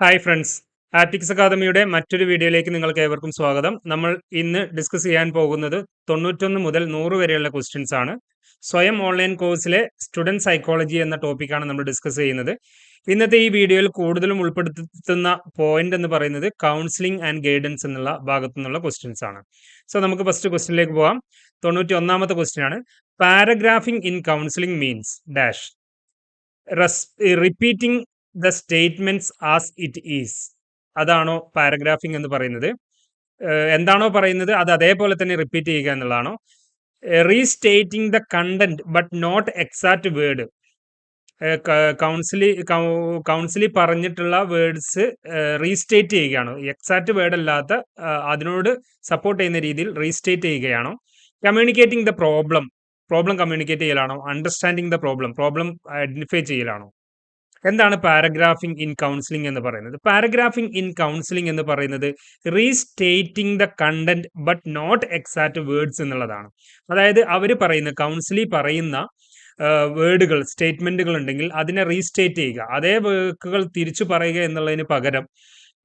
Hi friends. ആറ്റിക്സ് അക്കാദമിയുടെ മറ്റൊരു വീഡിയോയിലേക്ക് നിങ്ങൾക്ക് ഏവർക്കും സ്വാഗതം. നമ്മൾ ഇന്ന് ഡിസ്കസ് ചെയ്യാൻ പോകുന്നത് തൊണ്ണൂറ്റൊന്ന് മുതൽ നൂറ് വരെയുള്ള ക്വസ്റ്റ്യൻസ് ആണ്. സ്വയം ഓൺലൈൻ കോഴ്സിലെ സ്റ്റുഡന്റ് സൈക്കോളജി എന്ന ടോപ്പിക്കാണ് നമ്മൾ ഡിസ്കസ് ചെയ്യുന്നത്. ഇന്നത്തെ ഈ വീഡിയോയിൽ കൂടുതലും ഉൾപ്പെടുത്തുന്ന പോയിന്റ് എന്ന് പറയുന്നത് കൗൺസിലിംഗ് ആൻഡ് ഗൈഡൻസ് എന്നുള്ള ഭാഗത്തു നിന്നുള്ള ക്വസ്റ്റ്യൻസ് ആണ്. സോ നമുക്ക് ഫസ്റ്റ് ക്വസ്റ്റ്യനിലേക്ക് പോകാം. തൊണ്ണൂറ്റി ഒന്നാമത്തെ ക്വസ്റ്റ്യൻ ആണ് paragraphing in counselling means dash repeating the statements as it is അതാണോ പാരഗ്രാഫിംഗ് എന്ന് പറയുന്നത്. എന്താണോ പറയുന്നത് അത് അതേപോലെ തന്നെ റിപ്പീറ്റ് ചെയ്യുക എന്നുള്ളതാണോ? Restating the content but not exact word counselee counselee പറഞ്ഞിട്ടുള്ള വേർഡ്സ് റീസ്റ്റേറ്റ് ചെയ്യുകയാണോ? എക്സാക്ട് വേർഡ് അല്ലാത്ത അതിനോട് സപ്പോർട്ട് ചെയ്യുന്ന രീതിയിൽ റീസ്റ്റേറ്റ് ചെയ്യുകയാണോ? Communicating the problem problem communicate ചെയ്യലാണോ? Understanding the problem problem identify ചെയ്യലാണോ? എന്താണ് പാരഗ്രാഫിംഗ് ഇൻ കൗൺസിലിംഗ് എന്ന് പറയുന്നത്? പാരഗ്രാഫിംഗ് ഇൻ കൗൺസിലിംഗ് എന്ന് പറയുന്നത് restating the content but not exact words എന്നുള്ളതാണ്. അതായത് അവർ പറയുന്ന കൗൺസിലി പറയുന്ന വേർഡുകൾ സ്റ്റേറ്റ്മെന്റുകൾ ഉണ്ടെങ്കിൽ അതിനെ റീസ്റ്റേറ്റ് ചെയ്യുക. അതേ വേക്കുകൾ തിരിച്ചു പറയുക എന്നുള്ളതിന് പകരം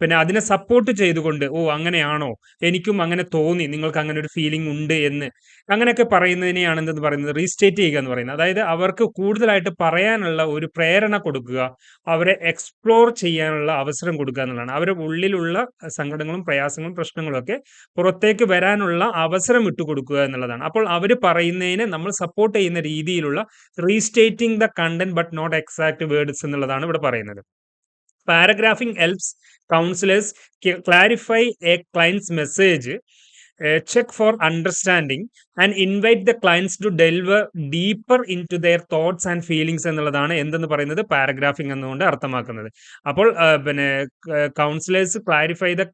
പിന്നെ അതിനെ സപ്പോർട്ട് ചെയ്തുകൊണ്ട് ഓ അങ്ങനെയാണോ? എനിക്കും അങ്ങനെ തോന്നി. നിങ്ങൾക്ക് അങ്ങനെ ഒരു ഫീലിംഗ് ഉണ്ട് എന്ന്. അങ്ങനെയൊക്കെ പറയുന്നതിനെയാണ് എന്തെന്ന് പറയുന്നത്? റീസ്റ്റേറ്റ് ചെയ്യുക എന്ന് പറയുന്നത്. അതായത് അവർക്ക് കൂടുതലായിട്ട് പറയാനുള്ള ഒരു പ്രേരണ കൊടുക്കുക അവരെ എക്സ്പ്ലോർ ചെയ്യാനുള്ള അവസരം കൊടുക്കുക എന്നുള്ളതാണ്. അവരുടെ ഉള്ളിലുള്ള സങ്കടങ്ങളും പ്രയാസങ്ങളും പ്രശ്നങ്ങളും ഒക്കെ പുറത്തേക്ക് വരാനുള്ള അവസരം കൊടുക്കുക എന്നുള്ളതാണ്. അപ്പോൾ അവർ പറയുന്നതിനെ നമ്മൾ സപ്പോർട്ട് ചെയ്യുന്ന രീതിയിലുള്ള restating the content but not exact words എന്നുള്ളതാണ് ഇവിടെ പറയുന്നത്. Paragraphing helps counsellors clarify a clients message check for understanding, invite the clients to deliver deeper into their thoughts and feelings എന്നുള്ളതാണ് എന്തെന്ന് പറയുന്നത് പാരഗ്രാഫിംഗ് എന്നുകൊണ്ട് അർത്ഥമാക്കുന്നത്. അപ്പോൾ പിന്നെ counsellors clarify the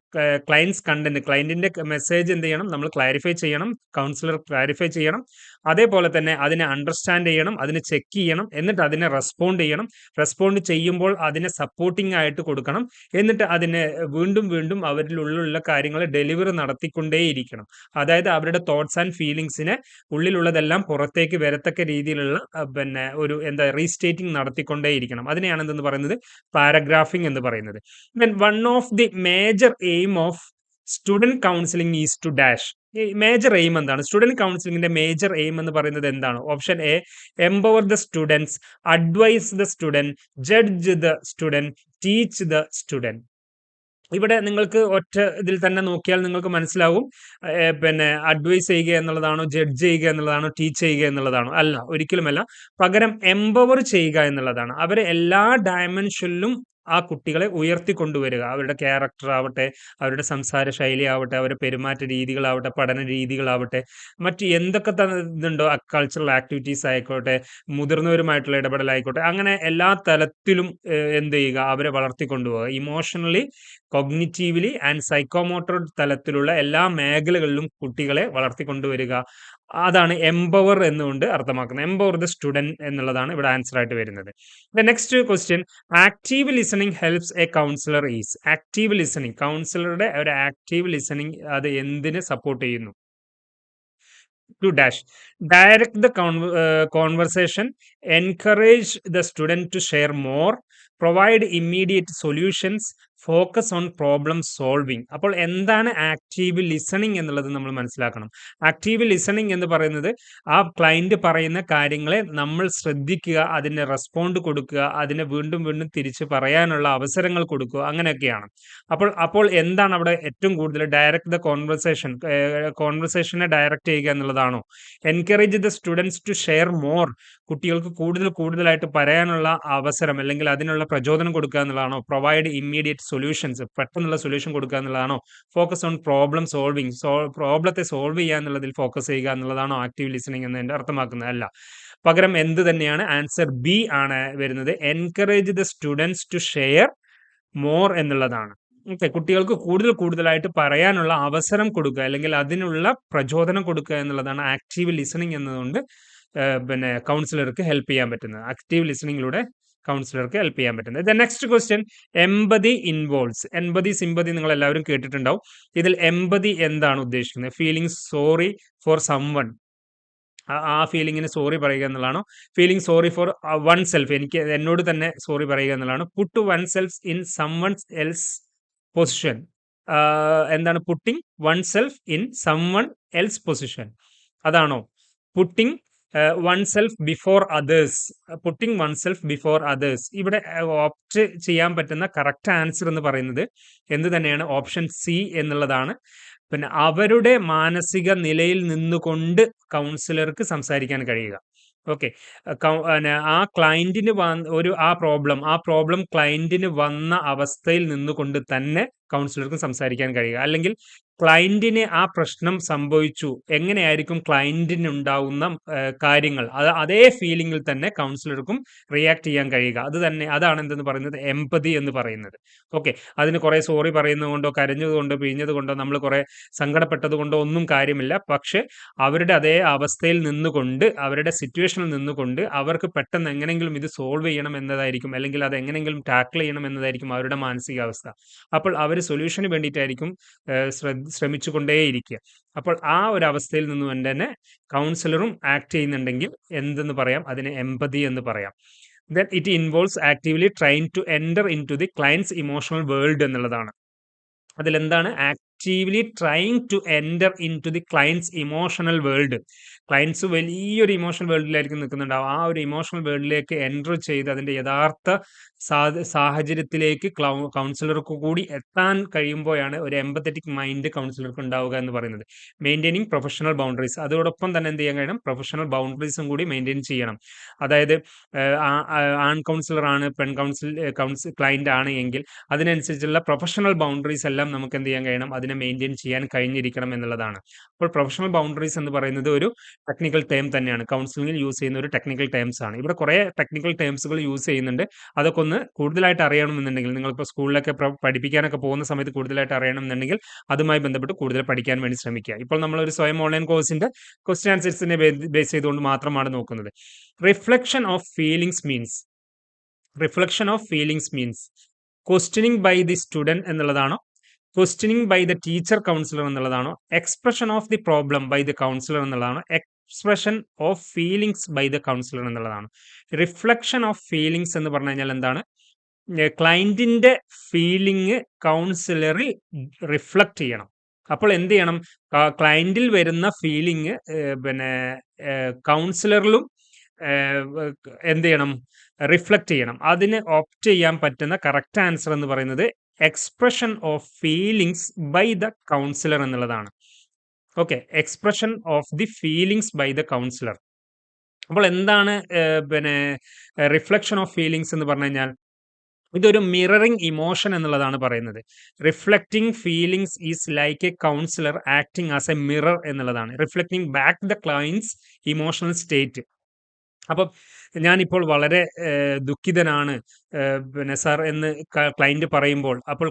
clients content ക്ലയന്റിന്റെ message എന്ത് ചെയ്യണം? നമ്മൾ ക്ലാരിഫൈ ചെയ്യണം കൗൺസിലർ ക്ലാരിഫൈ ചെയ്യണം. അതേപോലെ തന്നെ അതിനെ അണ്ടർസ്റ്റാൻഡ് ചെയ്യണം അതിനെ ചെക്ക് ചെയ്യണം എന്നിട്ട് അതിനെ റെസ്പോണ്ട് ചെയ്യണം. റെസ്പോണ്ട് ചെയ്യുമ്പോൾ അതിനെ സപ്പോർട്ടിംഗ് ആയിട്ട് കൊടുക്കണം. എന്നിട്ട് അതിനെ വീണ്ടും വീണ്ടും അവരിൽ ഉള്ളിലുള്ള കാര്യങ്ങൾ ഡെലിവറി നടത്തിക്കൊണ്ടേയിരിക്കണം. അതായത് അവരുടെ തോട്ട്സ് ആൻഡ് ഫീലിങ്സ് ഫീലിങ്സിനെ ഉള്ളിലുള്ളതെല്ലാം പുറത്തേക്ക് വരത്തക്ക രീതിയിലുള്ള പിന്നെ ഒരു എന്താ റീസ്റ്റേറ്റിംഗ് നടത്തിക്കൊണ്ടേയിരിക്കണം. അതിനെയാണ് എന്തെന്ന് പറയുന്നത്? പാരഗ്രാഫിംഗ് എന്ന് പറയുന്നത്. Then one of the major aim of student counselling is to dash major aim എന്താണ്? സ്റ്റുഡന്റ് കൗൺസിലിംഗിന്റെ മേജർ എയിം എന്ന് പറയുന്നത് എന്താണ്? Option A empower the students advise the student judge the student teach the student ഇവിടെ നിങ്ങൾക്ക് ഒറ്റ ഇതിൽ തന്നെ നോക്കിയാൽ നിങ്ങൾക്ക് മനസ്സിലാവും. പിന്നെ അഡ്വൈസ് ചെയ്യുക എന്നുള്ളതാണോ ജഡ്ജ് ചെയ്യുക എന്നുള്ളതാണോ ടീച്ച് ചെയ്യുക എന്നുള്ളതാണോ? അല്ല ഒരിക്കലുമല്ല. പകരം എംപവർ ചെയ്യുക എന്നുള്ളതാണ്. അവരെ എല്ലാ ഡയമെൻഷനിലും ആ കുട്ടികളെ ഉയർത്തിക്കൊണ്ടുവരിക അവരുടെ ക്യാരക്ടർ ആവട്ടെ അവരുടെ സംസാര ശൈലി ആവട്ടെ അവരുടെ പെരുമാറ്റ രീതികളാവട്ടെ പഠന രീതികളാവട്ടെ മറ്റ് എന്തൊക്കെ ഇതുണ്ടോ കൾച്ചറൽ ആക്ടിവിറ്റീസ് ആയിക്കോട്ടെ മുതിർന്നവരുമായിട്ടുള്ള ഇടപെടലായിക്കോട്ടെ അങ്ങനെ എല്ലാ തലത്തിലും എന്ത് ചെയ്യുക അവരെ വളർത്തിക്കൊണ്ടുപോകുക ഇമോഷണലി കൊഗ്നിറ്റീവ്ലി ആൻഡ് സൈക്കോമോട്ടർ തലത്തിലുള്ള എല്ലാ മേഖലകളിലും കുട്ടികളെ വളർത്തിക്കൊണ്ടുവരിക. അതാണ് എംപവർ എന്നുകൊണ്ട് അർത്ഥമാക്കുന്നത്. എംപവർ ദ സ്റ്റുഡന്റ് എന്നുള്ളതാണ് ഇവിടെ ആൻസർ ആയിട്ട് വരുന്നത്. The next question active listening helps a counsellor is active listening കൗൺസിലറുടെ ഒരു ആക്റ്റീവ് ലിസണിങ് അത് എന്തിനെ സപ്പോർട്ട് ചെയ്യുന്നു? To dash direct the conversation encourage the student to share more provide immediate solutions focus on problem solving അപ്പോൾ എന്താണ് active listening എന്നുള്ളത് നമ്മൾ മനസ്സിലാക്കണം. Active listening എന്ന് പറയുന്നത് ആ ക്ലയന്റ് പറയുന്ന കാര്യങ്ങളെ നമ്മൾ ശ്രദ്ധിക്കുക അതിനെ റെസ്പോണ്ട് കൊടുക്കുക അതിനെ വീണ്ടും വീണ്ടും തിരിച്ച് പറയാനുള്ള അവസരങ്ങൾ കൊടുക്കുക അങ്ങനെയൊക്കെയാണ്. അപ്പോൾ അപ്പോൾ എന്താണ് അവിടെ ഏറ്റവും കൂടുതൽ ഡയറക്റ്റ് ദ കോൺവെർസേഷൻ കോൺവെർസേഷനെ ഡയറക്റ്റ് ചെയ്യുക എന്നുള്ളതാണോ? Encourage the students to share more കുട്ടികൾക്ക് കൂടുതൽ കൂടുതലായിട്ട് പറയാനുള്ള അവസരം അല്ലെങ്കിൽ അതിനുള്ള പ്രചോദനം കൊടുക്കുക എന്നുള്ളതാണോ? പ്രൊവൈഡ് ഇമ്മീഡിയറ്റ് സൊല്യൂഷൻസ് പെട്ടെന്നുള്ള സൊല്യൂഷൻ കൊടുക്കുക എന്നുള്ളതാണോ? Focus on problem solving so പ്രോബ്ലത്തെ solve ചെയ്യുക എന്നുള്ളതിൽ ഫോക്കസ് ചെയ്യുക എന്നുള്ളതാണോ ആക്റ്റീവ് ലിസണിങ് എന്ന് അർത്ഥമാക്കുന്നത്? അല്ല. പകരം എന്ത് തന്നെയാണ്? ആൻസർ ബി ആണ് വരുന്നത്. Encourage the students to share more എന്നുള്ളതാണ്. ഓക്കെ കുട്ടികൾക്ക് കൂടുതൽ കൂടുതലായിട്ട് പറയാനുള്ള അവസരം കൊടുക്കുക അല്ലെങ്കിൽ അതിനുള്ള പ്രചോദനം കൊടുക്കുക എന്നുള്ളതാണ് ആക്റ്റീവ് ലിസണിങ് എന്നതുകൊണ്ട് പിന്നെ കൗൺസിലർക്ക് ഹെൽപ്പ് ചെയ്യാൻ പറ്റുന്നത്. ആക്റ്റീവ് ലിസണിങ്ങിലൂടെ കൗൺസിലർക്ക് ഹെൽപ്പ് ചെയ്യാൻ പറ്റുന്നത്. The next question empathy involves empathy sympathy നിങ്ങൾ എല്ലാവരും കേട്ടിട്ടുണ്ടാവും. ഇതിൽ എൺപതി എന്താണ് ഉദ്ദേശിക്കുന്നത്? Feeling sorry for someone ആ ഫീലിങ്ങിന് സോറി പറയുക എന്നുള്ളതാണോ? Feeling sorry for oneself എനിക്ക് എന്നോട് തന്നെ സോറി പറയുക എന്നുള്ളതാണ്? Put oneself in someone else position എന്താണ് putting oneself in someone else position അതാണോ? Putting oneself before others putting oneself before others ഇവിടെ ഓപ്റ്റ് ചെയ്യാൻ പറ്റുന്ന കറക്റ്റ് ആൻസർ എന്ന് പറയുന്നത് എന്ത് തന്നെയാണ്? ഓപ്ഷൻ സി എന്നുള്ളതാണ്. പിന്നെ അവരുടെ മാനസിക നിലയിൽ നിന്നുകൊണ്ട് കൗൺസിലർക്ക് സംസാരിക്കാൻ കഴിയുക. ഓക്കെ ആ ക്ലയന്റിന് ഒരു ആ പ്രോബ്ലം ആ പ്രോബ്ലം ക്ലയന്റിന് വന്ന അവസ്ഥയിൽ നിന്നുകൊണ്ട് തന്നെ കൗൺസിലർക്ക് സംസാരിക്കാൻ കഴിയുക. അല്ലെങ്കിൽ ക്ലയന്റിന് ആ പ്രശ്നം സംഭവിച്ചു. എങ്ങനെയായിരിക്കും ക്ലയന്റിന് ഉണ്ടാവുന്ന കാര്യങ്ങൾ? അത് അതേ ഫീലിംഗിൽ തന്നെ കൗൺസിലർക്കും റിയാക്ട് ചെയ്യാൻ കഴിയുക. അത് തന്നെ അതാണ് എന്തെന്ന് പറയുന്നത്? എമ്പതി എന്ന് പറയുന്നത്. ഓക്കെ. അതിന് കുറേ സോറി പറയുന്നത് കൊണ്ടോ കരഞ്ഞതുകൊണ്ടോ പിഴിഞ്ഞതുകൊണ്ടോ നമ്മൾ കുറേ സങ്കടപ്പെട്ടത് കൊണ്ടോ ഒന്നും കാര്യമില്ല. പക്ഷേ അവരുടെ അതേ അവസ്ഥയിൽ നിന്നുകൊണ്ട് അവരുടെ സിറ്റുവേഷനിൽ നിന്നുകൊണ്ട് അവർക്ക് പെട്ടെന്ന് എങ്ങനെങ്കിലും ഇത് സോൾവ് ചെയ്യണം എന്നതായിരിക്കും അല്ലെങ്കിൽ അത് എങ്ങനെങ്കിലും ടാക്കിൾ ചെയ്യണം എന്നതായിരിക്കും അവരുടെ മാനസികാവസ്ഥ. അപ്പോൾ അവർ സൊല്യൂഷന് വേണ്ടിയിട്ടായിരിക്കും ശ്രദ്ധ ശ്രമിച്ചുകൊണ്ടേയിരിക്കുക. അപ്പോൾ ആ ഒരു അവസ്ഥയിൽ നിന്ന് തന്നെ കൗൺസിലറും ആക്ട് ചെയ്യുന്നുണ്ടെങ്കിൽ എന്തെന്ന് പറയാം? അതിനെ എമ്പതി എന്ന് പറയാം. Then it involves actively trying to enter into the clients emotional world എന്നുള്ളതാണ്. അതിലെന്താണ്? Actively trying to enter into the clients emotional world clients വലിയൊരു ഇമോഷണൽ വേൾഡിലായിരിക്കും നിൽക്കുന്നുണ്ടാവും ആ ഒരു ഇമോഷണൽ വേൾഡിലേക്ക് എന്റർ ചെയ്ത് അതിന്റെ യഥാർത്ഥ സാഹചര്യത്തിലേക്ക് കൗൺസിലർക്ക് കൂടി എത്താൻ കഴിയുമ്പോഴാണ് ഒരു എംപത്തറ്റിക് മൈൻഡ് കൗൺസിലർക്ക് ഉണ്ടാവുക എന്ന് പറയുന്നത്. Maintaining professional boundaries. അതോടൊപ്പം തന്നെ എന്ത് ചെയ്യാൻ കഴിയണം? പ്രൊഫഷണൽ ബൗണ്ടറീസും കൂടി മെയിന്റെയിൻ ചെയ്യണം. അതായത് ആൺ കൗൺസിലർ ആണ് പെൺ കൗൺസിൽ കൗൺസിൽ ക്ലയന്റ് ആണ് എങ്കിൽ അതിനനുസരിച്ചുള്ള പ്രൊഫഷണൽ ബൗണ്ടറീസ് എല്ലാം നമുക്ക് എന്ത് ചെയ്യാൻ കഴിയണം? അതിനെ മെയിന്റെയിൻ ചെയ്യാൻ കഴിഞ്ഞിരിക്കണം എന്നുള്ളതാണ്. അപ്പോൾ പ്രൊഫഷണൽ ബൗണ്ടറീസ് എന്ന് പറയുന്നത് ഒരു ടെക്നിക്കൽ ടേം തന്നെയാണ്. കൗൺസിലിംഗിൽ യൂസ് ചെയ്യുന്ന ഒരു ടെക്നിക്കൽ ടേംസ് ആണ് ഇവിടെ കുറേ ടെക്നിക്കൽ ടേംസുകൾ യൂസ് ചെയ്യുന്നുണ്ട്. അതൊക്കെ ഒന്ന് കൂടുതലായിട്ട് അറിയണമെന്നുണ്ടെങ്കിൽ നിങ്ങളിപ്പോൾ സ്കൂളിലൊക്കെ പഠിപ്പിക്കാനൊക്കെ പോകുന്ന സമയത്ത് കൂടുതലായിട്ട് അറിയണമെന്നുണ്ടെങ്കിൽ അതുമായി ബന്ധപ്പെട്ട് കൂടുതൽ പഠിക്കാൻ വേണ്ടി ശ്രമിക്കുക. ഇപ്പോൾ നമ്മൾ ഒരു സ്വയം ഓൺലൈൻ കോഴ്സിന്റെ ക്വസ്റ്റ്യൻ ആൻസേഴ്സിനെ ബേസ് ചെയ്തുകൊണ്ട് മാത്രമാണ് നോക്കുന്നത്. Reflection of feelings means reflection of feelings means questioning by the student എന്നുള്ളതാണോ questioning by the teacher counsellor എന്നുള്ളതാണോ expression of the problem by the counsellor എന്നുള്ളതാണോ expression of feelings by the counsellor എന്നുള്ളതാണ്. Reflection of feelings എന്ന് പറഞ്ഞു കഴിഞ്ഞാൽ എന്താണ്? ക്ലയന്റിന്റെ feeling കൗൺസിലറിൽ reflect ചെയ്യണം. അപ്പോൾ എന്ത് ചെയ്യണം? ക്ലയന്റിൽ വരുന്ന ഫീലിംഗ് പിന്നെ കൗൺസിലറിലും എന്ത് ചെയ്യണം? റിഫ്ലക്റ്റ് ചെയ്യണം. അതിന് ഓപ്റ്റ് ചെയ്യാൻ പറ്റുന്ന കറക്റ്റ് ആൻസർ എന്ന് പറയുന്നത് expression of feelings by the counsellor എന്നുള്ളതാണ്. Okay expression of the feelings by the counsellor അപ്പോൾ എന്താണ് പിന്നെ റിഫ്ലക്ഷൻ ഓഫ് ഫീലിങ്സ് എന്ന് പറഞ്ഞു കഴിഞ്ഞാൽ ഇതൊരു മിററിംഗ് ഇമോഷൻ എന്നുള്ളതാണ് പറയുന്നത്. Reflecting feelings is like a counsellor acting as a mirror എന്നുള്ളതാണ്. Reflecting back the clients emotional state അപ്പം ഞാനിപ്പോൾ വളരെ ദുഃഖിതനാണ് പിന്നെ സാർ എന്ന് ക്ലയന്റ് പറയുമ്പോൾ. അപ്പോൾ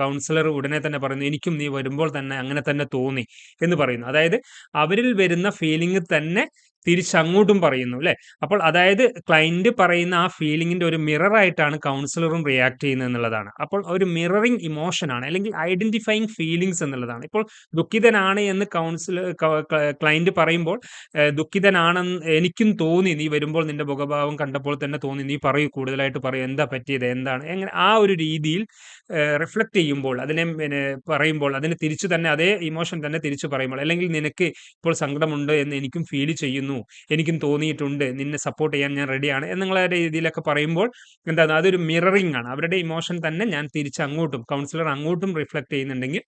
കൗൺസിലർ ഉടനെ തന്നെ പറയുന്നു എനിക്കും നീ വരുമ്പോൾ തന്നെ അങ്ങനെ തന്നെ തോന്നി എന്ന് പറയുന്നു. അതായത് അവരിൽ വരുന്ന ഫീലിംഗ് തന്നെ തിരിച്ചങ്ങോട്ടും പറയുന്നു അല്ലേ? അപ്പോൾ അതായത് ക്ലയന്റ് പറയുന്ന ആ ഫീലിംഗിന്റെ ഒരു മിറർ ആയിട്ടാണ് കൗൺസിലറും റിയാക്ട് ചെയ്യുന്നത് എന്നുള്ളതാണ്. അപ്പോൾ ഒരു മിററിംഗ് ഇമോഷനാണ് അല്ലെങ്കിൽ ഐഡന്റിഫൈങ് ഫീലിംഗ്സ് എന്നുള്ളതാണ്. ഇപ്പോൾ ദുഃഖിതനാണ് എന്ന് കൗൺസിലർ ക്ലയന്റ് പറയുമ്പോൾ ദുഃഖിതനാണെന്ന് എനിക്കും തോന്നി നീ വരുമ്പോൾ നിന്റെ മുഖഭാവം കണ്ടപ്പോൾ തന്നെ തോന്നി നീ പറയൂ കൂടുതലായിട്ട് പറയൂ എന്താ പറ്റിയത് എന്താണ്? എങ്ങനെ ആ ഒരു രീതിയിൽ റിഫ്ലക്ട് ചെയ്യുമ്പോൾ അതിനെ പിന്നെ പറയുമ്പോൾ അതിനെ തിരിച്ചു തന്നെ അതേ ഇമോഷൻ തന്നെ തിരിച്ചു പറയുമ്പോൾ അല്ലെങ്കിൽ നിനക്ക് ഇപ്പോൾ സങ്കടമുണ്ട് എന്ന് എനിക്കും ഫീൽ ചെയ്യുന്നു തോന്നുന്നു എനിക്കും തോന്നിയിട്ടുണ്ട്. നിന്നെ സപ്പോർട്ട് ചെയ്യാൻ ഞാൻ റെഡിയാണ് എന്നുള്ള രീതിയിലൊക്കെ പറയുമ്പോൾ എന്താണ് അതൊരു മിററിംഗ് ആണ്. അവരുടെ ഇമോഷൻ തന്നെ ഞാൻ തിരിച്ച് അങ്ങോട്ടും കൗൺസിലർ അങ്ങോട്ടും റിഫ്ലക്ട് ചെയ്യുന്നുണ്ടെങ്കിൽ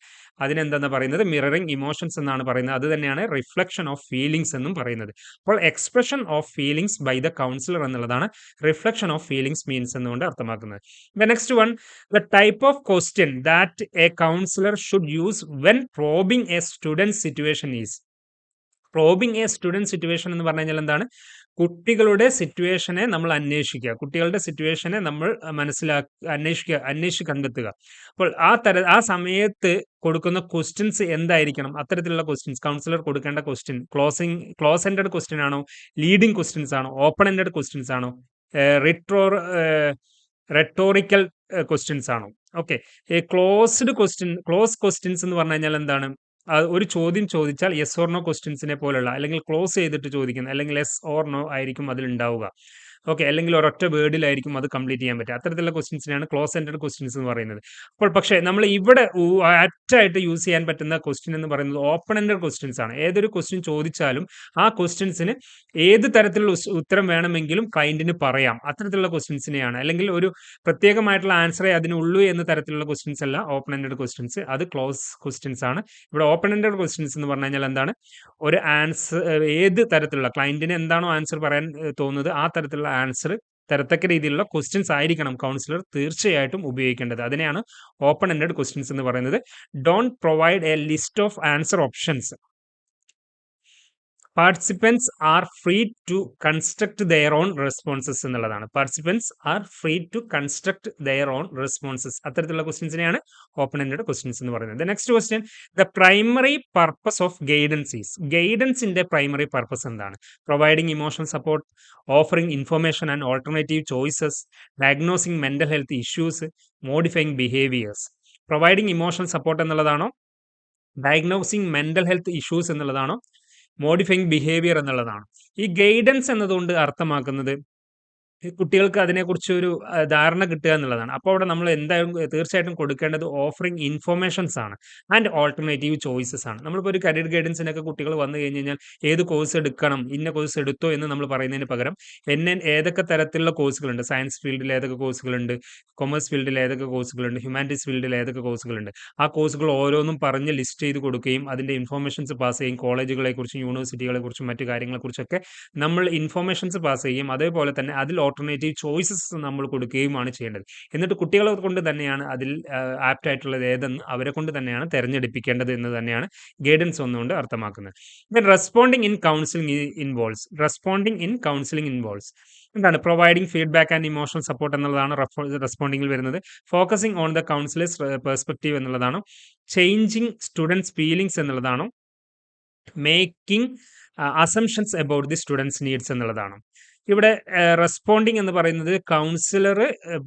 അതിനെന്താണെന്ന് പറയുന്നത്? മിററിംഗ് ഇമോഷൻസ് എന്നാണ് പറയുന്നത്. അത് തന്നെയാണ് റിഫ്ലക്ഷൻ ഓഫ് ഫീലിംഗ്സ് എന്നും പറയുന്നത്. അപ്പോൾ expression of feelings by the counsellor എന്നുള്ളതാണ് റിഫ്ലക്ഷൻ ഓഫ് ഫീലിംഗ്സ് മീൻസ് എന്നുകൊണ്ട് അർത്ഥമാക്കുന്നത്. The next one the type of question that a counsellor should use when probing a student situation is probing a student situation എന്ന് പറഞ്ഞു എന്താണ്? കുട്ടികളുടെ സിറ്റുവേഷനെ നമ്മൾ അന്വേഷിക്കുക. കുട്ടികളുടെ സിറ്റുവേഷനെ നമ്മൾ മനസ്സിലാക്കി അന്വേഷിക്കുക അന്വേഷിച്ച് കണ്ടെത്തുക. അപ്പോൾ ആ തര ആ സമയത്ത് കൊടുക്കുന്ന ക്വസ്റ്റ്യൻസ് എന്തായിരിക്കണം? അത്തരത്തിലുള്ള ക്വസ്റ്റ്യൻസ് കൗൺസിലർ കൊടുക്കേണ്ട question closing close ended question ആണോ? ലീഡിംഗ് ക്വസ്റ്റ്യൻസ് ആണോ? ഓപ്പൺ എൻഡഡ് ക്വസ്റ്റ്യൻസ് ആണോ റിട്രോ റെട്ടോറിക്കൽ ക്വസ്റ്റ്യൻസ് ആണോ okay closed question close questions എന്ന് പറഞ്ഞു കഴിഞ്ഞാൽ എന്താണ്? ഒരു ചോദ്യം ചോദിച്ചാൽ യെസ് ഓർ നോ ക്വസ്റ്റ്യൻസിനെ പോലുള്ള അല്ലെങ്കിൽ ക്ലോസ് ചെയ്തിട്ട് ചോദിക്കുന്ന അല്ലെങ്കിൽ യെസ് ഓർ നോ ആയിരിക്കും അതിലുണ്ടാവുക ഓക്കെ അല്ലെങ്കിൽ ഒരൊറ്റ വേർഡിലായിരിക്കും അത് കംപ്ലീറ്റ് ചെയ്യാൻ പറ്റുക. അത്തരത്തിലുള്ള ക്വസ്റ്റ്യൻസിനാണ് ക്ലോസ് എൻഡഡ് ക്വസ്റ്റ്യൻസ് എന്ന് പറയുന്നത്. അപ്പോൾ പക്ഷേ നമ്മൾ ഇവിടെ ആപ്റ്റായിട്ട് യൂസ് ചെയ്യാൻ പറ്റുന്ന ക്വസ്റ്റ്യൻ എന്ന് പറയുന്നത് ഓപ്പൺ എൻഡഡ് ക്വസ്റ്റ്യൻസ് ആണ്. ഏതൊരു ക്വസ്റ്റ്യൻ ചോദിച്ചാലും ആ ക്വസ്റ്റ്യൻസിന് ഏത് തരത്തിലുള്ള ഉത്തരം വേണമെങ്കിലും ക്ലയന്റിന് പറയാം. അത്തരത്തിലുള്ള ക്വസ്റ്റ്യൻസിനെയാണ് അല്ലെങ്കിൽ ഒരു പ്രത്യേകമായിട്ടുള്ള ആൻസറേ അതിനുള്ളൂ എന്ന തരത്തിലുള്ള ക്വസ്റ്റ്യൻസ് അല്ല ഓപ്പൺ എൻഡഡ് ക്വസ്റ്റ്യൻസ് അത് ക്ലോസ് ക്വസ്റ്റ്യൻസ് ആണ്. ഇവിടെ ഓപ്പൺ എൻഡഡ് ക്വസ്റ്റ്യൻസ് എന്ന് പറഞ്ഞു കഴിഞ്ഞാൽ എന്താണ്? ഒരു ആൻസർ ഏത് തരത്തിലുള്ള ക്ലയന്റിന് എന്താണോ ആൻസർ പറയാൻ തോന്നുന്നത് ആ തരത്തിലുള്ള ആൻസർ തരത്തക്ക രീതിയിലുള്ള ക്വസ്റ്റ്യൻസ് ആയിരിക്കണം കൗൺസിലർ തീർച്ചയായിട്ടും ഉപയോഗിക്കേണ്ടത്. അതിനെയാണ് ഓപ്പൺ എൻഡഡ് ക്വസ്റ്റ്യൻസ് എന്ന് പറയുന്നത്. Don't provide a list of answer options participants are free to construct their own responses എന്നുള്ളതാണ്. Participants are free to construct their own responses അത്തരത്തിലുള്ള ക്വസ്റ്റ്യൻസിനെയാണ് ഓപ്പൺ എൻഡഡ് ക്വസ്റ്റ്യൻസ് എന്ന് പറയുന്നത്. Next question the primary purpose of guidance is ഗൈഡൻസിന്റെ primary purpose എന്താണ്? Providing emotional support offering information and alternative choices diagnosing mental health issues modifying behaviours providing emotional support എന്നുള്ളതാണോ? Diagnosing mental health issues എന്നുള്ളതാണോ? Modifying behaviour എന്നുള്ളതാണ്. ഈ guidance എന്നതുകൊണ്ട് അർത്ഥമാക്കുന്നത് കുട്ടികൾക്ക് അതിനെക്കുറിച്ച് ഒരു ധാരണ കിട്ടുക എന്നുള്ളതാണ്. അപ്പോൾ അവിടെ നമ്മൾ എന്തായാലും തീർച്ചയായിട്ടും കൊടുക്കേണ്ടത് ഓഫറിംഗ് ഇൻഫോർമേഷൻസ് ആണ് ആൻഡ് ഓൾട്ടർനേറ്റീവ് ചോയ്സസ് ആണ്. നമ്മളിപ്പോൾ ഒരു കരിയർ ഗൈഡൻസിനൊക്കെ കുട്ടികൾ വന്നു കഴിഞ്ഞ് കഴിഞ്ഞാൽ ഏത് കോഴ്സ് എടുക്കണം ഇന്ന കോഴ്സ് എടുത്തോ എന്ന് നമ്മൾ പറയുന്നതിന് പകരം എന്നെ ഏതൊക്കെ തരത്തിലുള്ള കോഴ്സുകളുണ്ട് സയൻസ് ഫീൽഡിൽ ഏതൊക്കെ കോഴ്സുകളുണ്ട് കൊമേഴ്സ് ഫീൽഡിൽ ഏതൊക്കെ കോഴ്സുകളുണ്ട് ഹ്യൂമാനിറ്റീസ് ഫീൽഡിൽ ഏതൊക്കെ കോഴ്സുകളുണ്ട് ആ കോഴ്സുകൾ ഓരോന്നും പറഞ്ഞ് ലിസ്റ്റ് ചെയ്ത് കൊടുക്കുകയും അതിന്റെ ഇൻഫോർമേഷൻസ് പാസ് ചെയ്യും കോളേജുകളെക്കുറിച്ചും യൂണിവേഴ്സിറ്റികളെക്കുറിച്ചും മറ്റു കാര്യങ്ങളെക്കുറിച്ചൊക്കെ നമ്മൾ ഇൻഫോർമേഷൻസ് പാസ് ചെയ്യും അതേപോലെ തന്നെ അതിൽ ഓൾട്ടർനേറ്റീവ് ചോയ്സസ് നമ്മൾ കൊടുക്കുകയുമാണ് ചെയ്യേണ്ടത്. എന്നിട്ട് കുട്ടികളെ കൊണ്ട് തന്നെയാണ് അതിൽ ആപ്റ്റ് ആയിട്ടുള്ളത് ഏതെന്ന് അവരെ കൊണ്ട് തന്നെയാണ് തിരഞ്ഞെടുപ്പിക്കേണ്ടത് എന്ന് തന്നെയാണ് ഗൈഡൻസ് ഒന്നുകൊണ്ട് അർത്ഥമാക്കുന്നത്. Then responding in counselling involves responding in counselling involves എന്താണ്? Providing feedback and emotional support എന്നുള്ളതാണ് റെസ്പോണ്ടിങ്ങിൽ വരുന്നത്. Focusing on the counsellors perspective എന്നുള്ളതാണ്. ചേഞ്ചിങ് സ്റ്റുഡൻസ് ഫീലിംഗ്സ് എന്നുള്ളതാണ്. Making assumptions about the students needs എന്നുള്ളതാണ്. ഇവിടെ റെസ്പോണ്ടിങ് എന്ന് പറയുന്നത് കൗൺസിലർ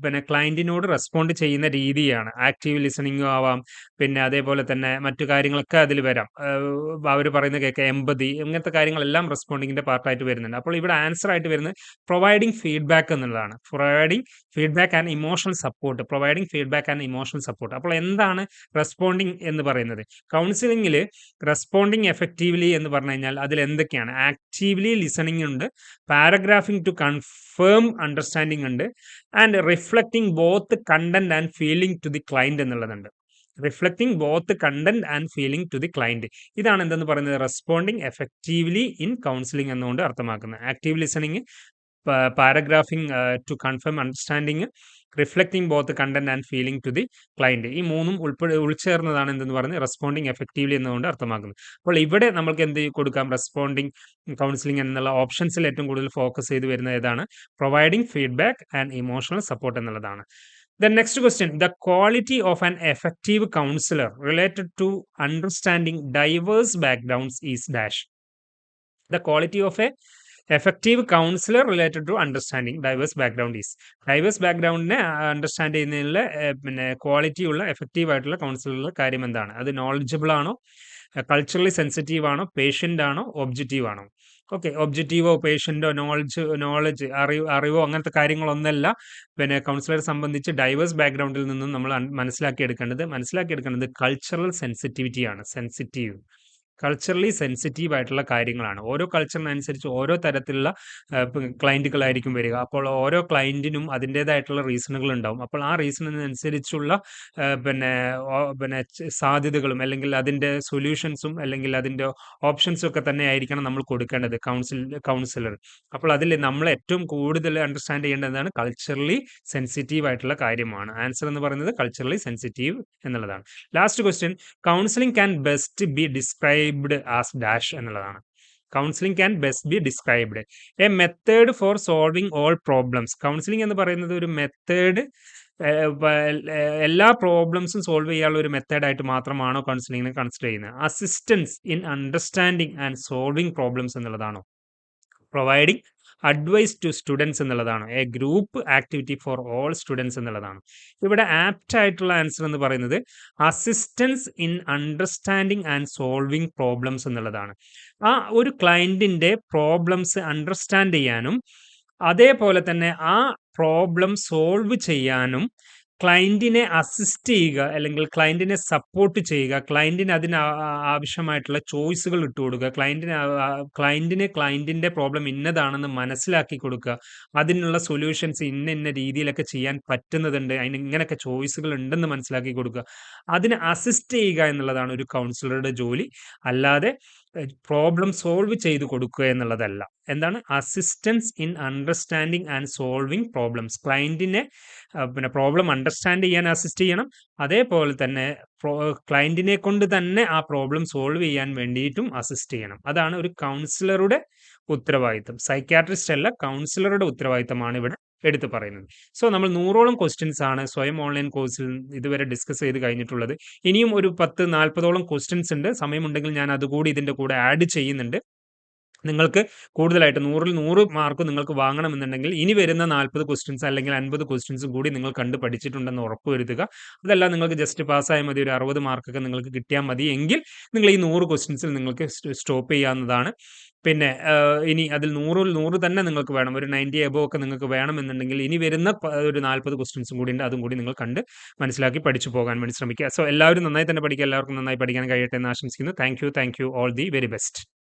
പിന്നെ ക്ലയന്റിനോട് റെസ്പോണ്ട് ചെയ്യുന്ന രീതിയാണ്. ആക്റ്റീവ് ലിസണിങ്ങും ആവാം. പിന്നെ അതേപോലെ തന്നെ മറ്റു കാര്യങ്ങളൊക്കെ അതിൽ വരാം. അവർ പറയുന്ന കേൾക്കുക എമ്പതി ഇങ്ങനത്തെ കാര്യങ്ങളെല്ലാം റെസ്പോണ്ടിങ്ങിന്റെ പാർട്ടായിട്ട് വരുന്നുണ്ട്. അപ്പോൾ ഇവിടെ ആൻസർ ആയിട്ട് വരുന്നത് പ്രൊവൈഡിങ് ഫീഡ്ബാക്ക് എന്നുള്ളതാണ്. Providing feedback and emotional support providing feedback and emotional support അപ്പോൾ എന്താണ് റെസ്പോണ്ടിങ് എന്ന് പറയുന്നത്? കൗൺസിലിംഗിൽ റെസ്പോണ്ടിങ് എഫക്റ്റീവ്ലി എന്ന് പറഞ്ഞു കഴിഞ്ഞാൽ അതിൽ എന്തൊക്കെയാണ് ആക്റ്റീവ്ലി ലിസണിങ് ഉണ്ട് പാരഗ്രാഫിംഗ് ടു കൺഫേം അണ്ടർസ്റ്റാൻഡിംഗ് ഉണ്ട്. And reflecting both content and feeling to the client എന്നുള്ളതുണ്ട് reflecting both content and feeling to the client ഇതാണ് എന്തെന്ന് പറയുന്നത്? റെസ്പോണ്ടിങ് എഫക്റ്റീവ്ലി ഇൻ കൗൺസിലിംഗ് എന്നുകൊണ്ട് അർത്ഥമാക്കുന്നത്. Active listening paragraphing to confirm understanding reflecting both content and feeling to the client ഈ മൂന്നും ഉൾപ്പെടെ ഉൾച്ചേർന്നതാണ് എന്തെന്ന് പറഞ്ഞ് റെസ്പോണ്ടിങ് എഫക്റ്റീവ്ലി എന്നുകൊണ്ട് അർത്ഥമാക്കുന്നത്. അപ്പോൾ ഇവിടെ നമുക്ക് എന്ത് കൊടുക്കാം? റെസ്പോണ്ടിങ് കൗൺസിലിംഗ് എന്നുള്ള ഓപ്ഷൻസിൽ ഏറ്റവും കൂടുതൽ ഫോക്കസ് ചെയ്ത് വരുന്ന ഏതാണ്? Providing feedback and emotional support എന്നുള്ളതാണ്. The next question the quality of an effective counsellor related to understanding diverse backgrounds is dash the quality of a effective counsellor related to understanding diverse background is diverse ബാക്ക്ഗ്രൗണ്ടിനെ understand ചെയ്യുന്നതിനുള്ള പിന്നെ quality ഉള്ള effective ആയിട്ടുള്ള കൗൺസിലറുടെ കാര്യം എന്താണ്? അത് knowledgeable ആണോ? Culturally sensitive ആണോ? Patient ആണോ? ഒബ്ജക്റ്റീവ് ആണോ? ഓക്കെ ഒബ്ജക്റ്റീവോ പേഷ്യന്റോ നോളജ് നോളജ് അറിവ് അറിവോ അങ്ങനത്തെ കാര്യങ്ങളൊന്നല്ല. പിന്നെ കൗൺസിലറെ സംബന്ധിച്ച് ഡൈവേഴ്സ് ബാക്ക്ഗ്രൗണ്ടിൽ നിന്നും നമ്മൾ മനസ്സിലാക്കിയെടുക്കേണ്ടത് മനസ്സിലാക്കിയെടുക്കേണ്ടത് കൾച്ചറൽ സെൻസിറ്റിവിറ്റിയാണ് സെൻസിറ്റീവ് കൾച്ചറലി സെൻസിറ്റീവ് ആയിട്ടുള്ള കാര്യങ്ങളാണ്. ഓരോ കൾച്ചറിനനുസരിച്ച് ഓരോ തരത്തിലുള്ള ക്ലയന്റുകളായിരിക്കും വരിക. അപ്പോൾ ഓരോ ക്ലയന്റിനും അതിന്റേതായിട്ടുള്ള റീസണുകൾ ഉണ്ടാവും. അപ്പോൾ ആ റീസണിനനുസരിച്ചുള്ള പിന്നെ പിന്നെ സാധ്യതകളും അല്ലെങ്കിൽ അതിന്റെ സൊല്യൂഷൻസും അല്ലെങ്കിൽ അതിന്റെ ഓപ്ഷൻസും ഒക്കെ തന്നെ ആയിരിക്കണം നമ്മൾ കൊടുക്കേണ്ടത് കൗൺസിൽ കൗൺസിലർ അപ്പോൾ അതിൽ നമ്മൾ ഏറ്റവും കൂടുതൽ അണ്ടർസ്റ്റാൻഡ് ചെയ്യേണ്ടതാണ് കൾച്ചറലി സെൻസിറ്റീവ് ആയിട്ടുള്ള കാര്യമാണ്. ആൻസർ എന്ന് പറയുന്നത് കൾച്ചറലി സെൻസിറ്റീവ് എന്നുള്ളതാണ്. Last question counselling can best be described as dash എന്നുള്ളതാണ്. Counselling can best be described a method for solving all problems counselling എന്ന് പറയുന്നത് ഒരു മെത്തേഡ് എല്ലാ പ്രോബ്ലംസും സോൾവ് ചെയ്യാനുള്ള ഒരു മെത്തേഡായിട്ട് മാത്രമാണോ കൗൺസിലിംഗിനെ കൺസിഡർ ചെയ്യുന്നത്? Assistance in understanding and solving problems എന്നുള്ളതാണോ? Providing advice to students എന്നുള്ളതാണ്. A group activity for all students എന്നുള്ളതാണ്. ഇവിടെ ആപ്റ്റ് ആയിട്ടുള്ള ആൻസർ എന്ന് പറയുന്നത് assistance in understanding and solving problems എന്നുള്ളതാണ്. ആ ഒരു ക്ലയന്റിന്റെ പ്രോബ്ലംസ് അണ്ടർസ്റ്റാൻഡ് ചെയ്യാനും അതേപോലെ തന്നെ ആ പ്രോബ്ലം സോൾവ് ചെയ്യാനും ക്ലയന്റിനെ അസിസ്റ്റ് ചെയ്യുക അല്ലെങ്കിൽ ക്ലയന്റിനെ സപ്പോർട്ട് ചെയ്യുക ക്ലയന്റിന് അതിന് ആവശ്യമായിട്ടുള്ള ചോയ്സുകൾ ഇട്ട് കൊടുക്കുക ക്ലയന്റിന് ക്ലയന്റിന് ക്ലയന്റിന്റെ പ്രോബ്ലം ഇന്നതാണെന്ന് മനസ്സിലാക്കി കൊടുക്കുക അതിനുള്ള സൊല്യൂഷൻസ് ഇന്ന ഇന്ന രീതിയിലൊക്കെ ചെയ്യാൻ പറ്റുന്നതുണ്ട് അതിന് ഇങ്ങനെയൊക്കെ ചോയ്സുകൾ ഉണ്ടെന്ന് മനസ്സിലാക്കി കൊടുക്കുക. അതിനെ അസിസ്റ്റ് ചെയ്യുക എന്നുള്ളതാണ് ഒരു കൗൺസിലറുടെ ജോലി. അല്ലാതെ പ്രോബ്ലം സോൾവ് ചെയ്ത് കൊടുക്കുക എന്നുള്ളതല്ല. എന്താണ്? Assistance in understanding and solving problems ക്ലയന്റിനെ പിന്നെ പ്രോബ്ലം അണ്ടർസ്റ്റാൻഡ് ചെയ്യാൻ അസിസ്റ്റ് ചെയ്യണം. അതേപോലെ തന്നെ ക്ലയന്റിനെ കൊണ്ട് തന്നെ ആ പ്രോബ്ലം സോൾവ് ചെയ്യാൻ വേണ്ടിയിട്ടും അസിസ്റ്റ് ചെയ്യണം. അതാണ് ഒരു കൗൺസിലറുടെ ഉത്തരവാദിത്തം. സൈക്യാട്രിസ്റ്റ് അല്ല കൗൺസിലറുടെ ഉത്തരവാദിത്തമാണ് ഇവിടെ എടുത്തു പറയുന്നത്. സോ നമ്മൾ നൂറോളം ക്വസ്റ്റ്യൻസ് ആണ് സ്വയം ഓൺലൈൻ കോഴ്സിൽ ഇതുവരെ ഡിസ്കസ് ചെയ്ത് കഴിഞ്ഞിട്ടുള്ളത്. ഇനിയും ഒരു പത്ത് നാൽപ്പതോളം ക്വസ്റ്റ്യൻസ് ഉണ്ട്. സമയമുണ്ടെങ്കിൽ ഞാൻ അതുകൂടി ഇതിന്റെ കൂടെ ആഡ് ചെയ്യുന്നുണ്ട്. നിങ്ങൾക്ക് കൂടുതലായിട്ട് നൂറിൽ നൂറ് മാർക്ക് നിങ്ങൾക്ക് വാങ്ങണമെന്നുണ്ടെങ്കിൽ ഇനി വരുന്ന നാൽപ്പത് ക്വസ്റ്റ്യൻസ് അല്ലെങ്കിൽ അൻപത് ക്വസ്റ്റ്യൻസും കൂടി നിങ്ങൾ കണ്ട് പഠിച്ചിട്ടുണ്ടെന്ന് ഉറപ്പുവരുത്തുക അതെല്ലാം നിങ്ങൾക്ക് ജസ്റ്റ് പാസ്സായാൽ മതി ഒരു അറുപത് മാർക്കൊക്കെ നിങ്ങൾക്ക് കിട്ടിയാൽ മതി എങ്കിൽ നിങ്ങൾ ഈ നൂറ് ക്വസ്റ്റ്യൻസിൽ നിങ്ങൾക്ക് സ്റ്റോപ്പ് ചെയ്യാവുന്നതാണ്. പിന്നെ ഇനി അതിൽ നൂറിൽ നൂറ് തന്നെ നിങ്ങൾക്ക് വേണം. ഒരു നയന്റി എബോ ഒക്കെ നിങ്ങൾക്ക് വേണമെന്നുണ്ടെങ്കിൽ ഇനി വരുന്ന ഒരു നാൽപ്പത് ക്വസ്റ്റ്യൻസും കൂടി ഉണ്ട്. അതും കൂടി നിങ്ങൾ കണ്ട് മനസ്സിലാക്കി പഠിച്ചു പോകാൻ വേണ്ടി ശ്രമിക്കുക. സോ എല്ലാവരും നന്നായി തന്നെ പഠിക്കുക. എല്ലാവർക്കും നന്നായി പഠിക്കാൻ കഴിയട്ടെ എന്ന് ആശംസിക്കുന്നു. Thank you thank you all the very best